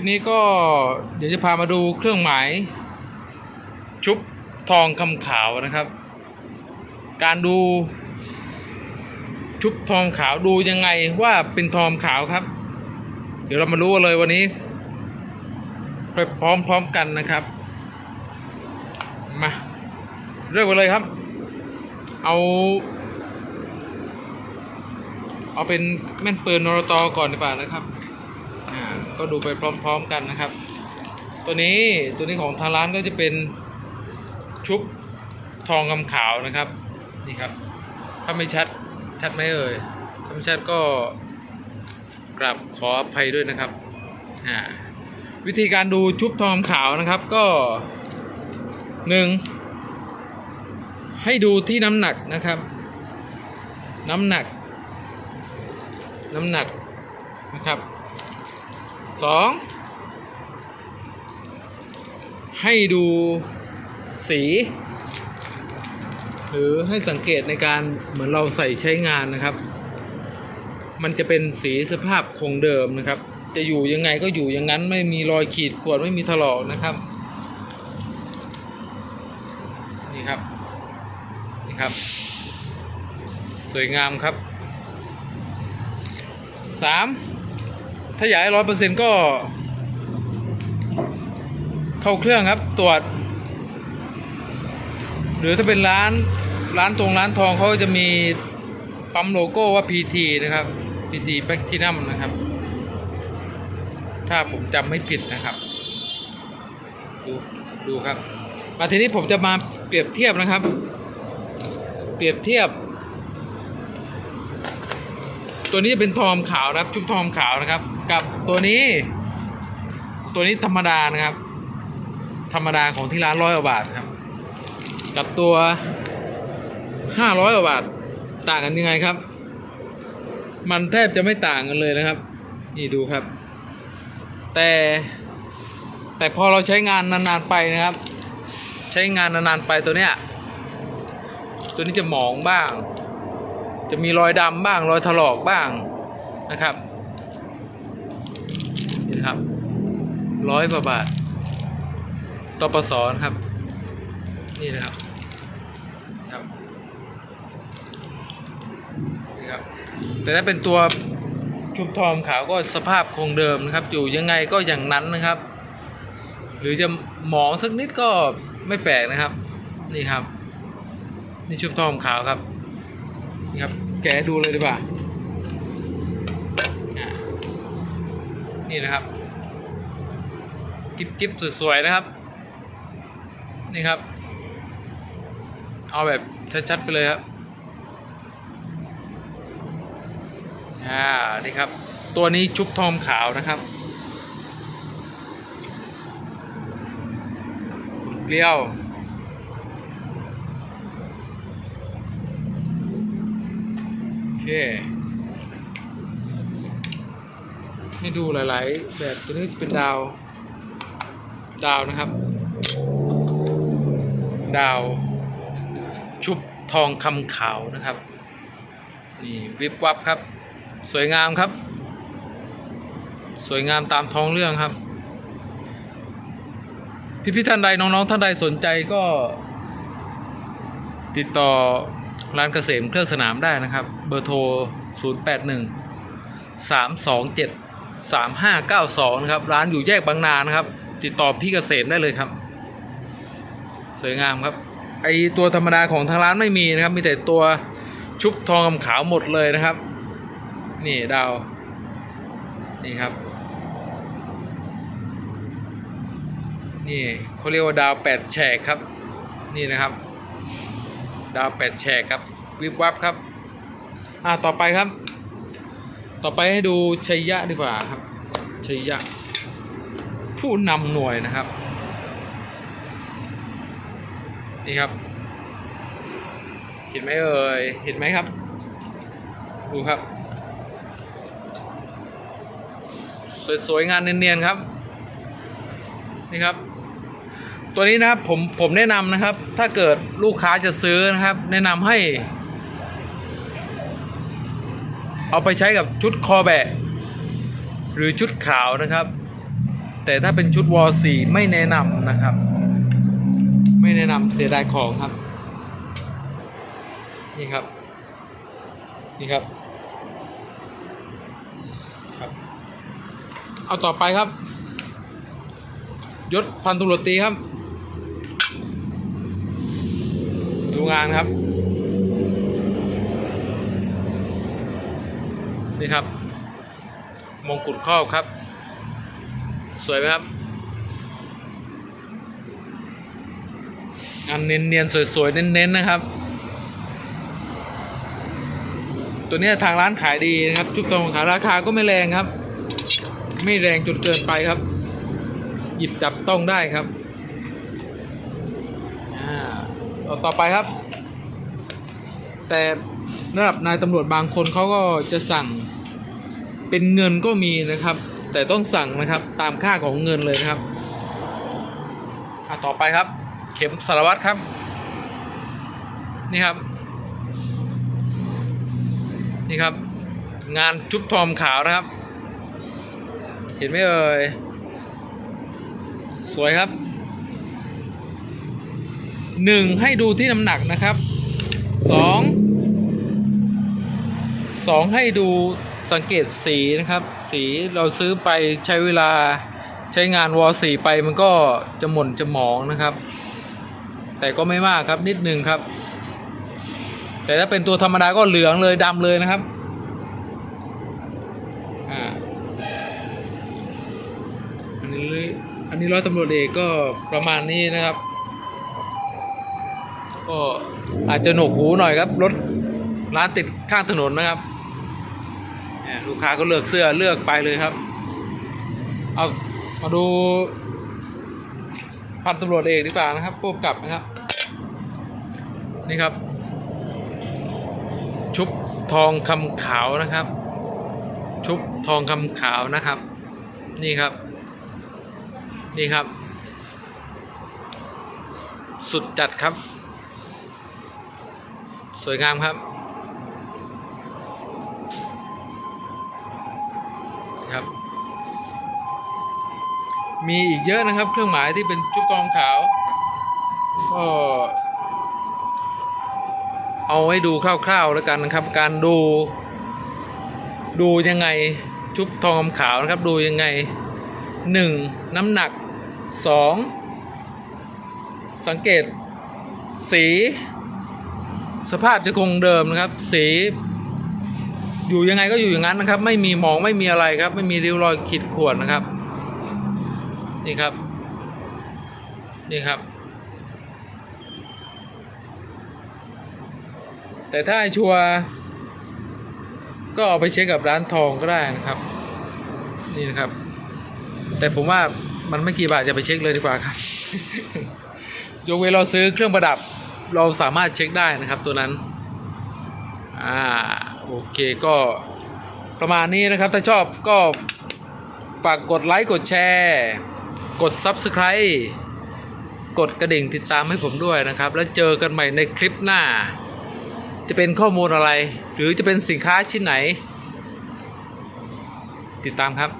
ปนี้ก็เดี๋ยวจะพามาดูเครื่องหมาย ชุบทองคำขาวนะครับ การดู ชุบทองขาวดูยังไงว่าเป็นทองขาวครับ เดี๋ยวเรามารู้กันเลยวันนี้ ไปพร้อมๆกันนะครับ มาเริ่มกันเลยครับ เอา เอาเป็นแม่นปืนนรตก่อนดีกว่านะครับ ก็ดูไปพร้อม ๆกันนะครับ ตัวนี้ตัวนี้ของทางร้านก็จะเป็นชุบทองคำขาวนะครับนี่ครับ ถ้าไม่ชัดชัดไหมเอ่ยถ้าไม่ชัดก็กราบขออภัยด้วยนะครับอ่าวิธีการดูชุบทองคำขาวนะครับก็หนึ่งให้ดูที่น้ำหนักนะครับ น้ำหนัก น้ำหนักนะครับ สองให้ดูสี หรือให้สังเกตในการเหมือนเราใส่ใช้งานนะครับ มันจะเป็นสีสภาพคงเดิมนะครับ จะอยู่ยังไงก็อยู่อย่างนั้นไม่มีรอยขีดข่วนไม่มีถลอกนะครับ นี่ครับ นี่ครับ สวยงามครับสาม ถ้าอยากให้ร้อยเปอร์เซ็นต์ก็ เข้าเครื่องครับตรวจ หรือถ้าเป็นร้านร้านตรงร้านทองเขาจะมีปั๊มโลโก้ว่า PT นะครับ PT Platinum นะครับ ถ้าผมจำไม่ผิดนะครับ ดูดูครับมาทีนี้ผมจะมาเปรียบเทียบนะครับ เปรียบเทียบ ตัวนี้จะเป็นทองขาวนะครับ ชุบทองขาวนะครับ กับตัวนี้ ตัวนี้ธรรมดานะครับ ธรรมดาของที่ร้านร้อยกว่าบาทครับ กับตัวห้าร้อยกว่าบาทต่างกันยังไงครับ มันแทบจะไม่ต่างกันเลยนะครับ นี่ดูครับ แต่แต่พอเราใช้งานนานๆไปนะครับ ใช้งานนานๆไปตัวเนี้ยตัวนี้จะหมองบ้าง จะมีรอยดำบ้าง รอยถลอกบ้างนะครับนี่นะครับ ร้อยกว่าบาทตปสนะครับ นี่นะครับครับนี่ครับ แต่ถ้าเป็นตัวชุบทองขาวก็สภาพคงเดิมนะครับ อยู่ยังไงก็อย่างนั้นนะครับ หรือจะหมองสักนิดก็ไม่แปลกนะครับ นี่ครับ นี่ชุบทองขาวครับนี่ครับ แกดูเลยดีกว่านี่นะครับ กิ๊บกิ๊บสวยๆนะครับ นี่ครับ เอาแบบชัดๆไปเลยครับอ่านี่ครับ ตัวนี้ชุบทองขาวนะครับเกลียวโอเคให้ดูหลาย ๆ แบบตัวนี้เป็นดาว ดาวนะครับ ดาว ชุบทองคำขาวนะครับ นี่วิบวับครับ สวยงามครับ สวยงามตามท้องเรื่องครับ พี่พี่ๆท่านใดน้องๆท่านใดสนใจก็ ติดต่อร้านเกษมเครื่องสนามได้นะครับ เบอร์โทร 0 8 1 3 2 7 3 5 9 2 นะครับ ร้านอยู่แยกบางนานะครับ ติดต่อพี่เกษมได้เลยครับ สวยงามครับ ไอตัวธรรมดาของทางร้านไม่มีนะครับ มีแต่ตัวชุบทองคำขาวหมดเลยนะครับ นี่ดาว นี่ครับ นี่เขาเรียกว่าดาวแปดแฉกครับ นี่นะครับ ดาวแปดแฉกครับวิบวับครับ อ่าต่อไปครับ ต่อไปให้ดูชัยยะดีกว่าครับชัยยะ ผู้นำหน่วยนะครับ นี่ครับ เห็นไหมเอ่ย เห็นไหมครับ ดูครับ สวยๆงานเนียนๆครับ นี่ครับ ตัวนี้นะครับผมผมแนะนำนะครับ ถ้าเกิดลูกค้าจะซื้อนะครับ แนะนำให้ เอาไปใช้กับชุดคอแบะหรือชุดขาวนะครับ แต่ถ้าเป็นชุดวอลสีไม่แนะนำนะครับ ไม่แนะนำเสียดายของครับ นี่ครับ นี่ครับครับ เอาต่อไปครับ ยศพันตุรวจตีครับ ดูงานครับ นี่ครับ มงกุฎครอบครับ สวยไหมครับงานเนียนๆสวยๆ เน้นๆ นะครับ ตัวนี้ทางร้านขายดีนะครับ จุดตรงขายราคาก็ไม่แรงครับ ไม่แรงจนเกินไปครับ หยิบจับต้องได้ครับต่อต่อไปครับ แต่ระดับนายตำรวจบางคนเขาก็จะสั่งเป็นเงินก็มีนะครับ แต่ต้องสั่งนะครับตามค่าของเงินเลยนะครับอะต่อไปครับ เข็มสารวัตรครับ นี่ครับ นี่ครับ งานชุบทอมขาวนะครับ เห็นไหมเอ่ยสวยครับหนึ่งให้ดูที่น้ำหนักนะครับสองสองให้ดู สังเกตสีนะครับ สีเราซื้อไปใช้เวลาใช้งานวอลสีไปมันก็จะหม่นจะหมองนะครับ แต่ก็ไม่มากครับนิดนึงครับ แต่ถ้าเป็นตัวธรรมดาก็เหลืองเลยดำเลยนะครับอ่าอันนี้อันนี้ร้อยตำรวจเอกก็ประมาณนี้นะครับ ก็อาจจะหนวกหูหน่อยครับรถร้านติดข้างถนนนะครับ ลูกค้าก็เลือกเสื้อเลือกไปเลยครับ เอามาดู พันตำรวจเอกดีกว่านะครับพวกกับนะครับ นี่ครับ ชุบทองคำขาวนะครับ ชุบทองคำขาวนะครับ นี่ครับ นี่ครับ สุดจัดครับ สวยงามครับ ครับ มีอีกเยอะนะครับ เครื่องหมายที่เป็นชุบทองขาว ก็เอาไว้ดูคร่าวๆแล้วกันนะครับ การดู ดูยังไงชุบทองคำขาวนะครับ ดูยังไงหนึ่งน้ำหนักสองสังเกต สี สภาพจะคงเดิมนะครับ สี อยู่ยังไงก็อยู่อย่างนั้นนะครับ ไม่มีหมองไม่มีอะไรครับ ไม่มีริ้วรอยขีดข่วนนะครับ นี่ครับ นี่ครับ แต่ถ้าชัวก็เอาไปเช็คกับร้านทองก็ได้นะครับ นี่นะครับ แต่ผมว่ามันไม่กี่บาทจะไปเช็คเลยดีกว่าครับยกเว้นเราซื้อเครื่องประดับเราสามารถเช็คได้นะครับตัวนั้น อ่า โอเคก็ประมาณนี้นะครับ ถ้าชอบก็ฝากกดไลค์กดแชร์ กด Subscribe กดกระดิ่งติดตามให้ผมด้วยนะครับ แล้วเจอกันใหม่ในคลิปหน้า จะเป็นข้อมูลอะไร หรือจะเป็นสินค้าชิ้นไหน ติดตามครับ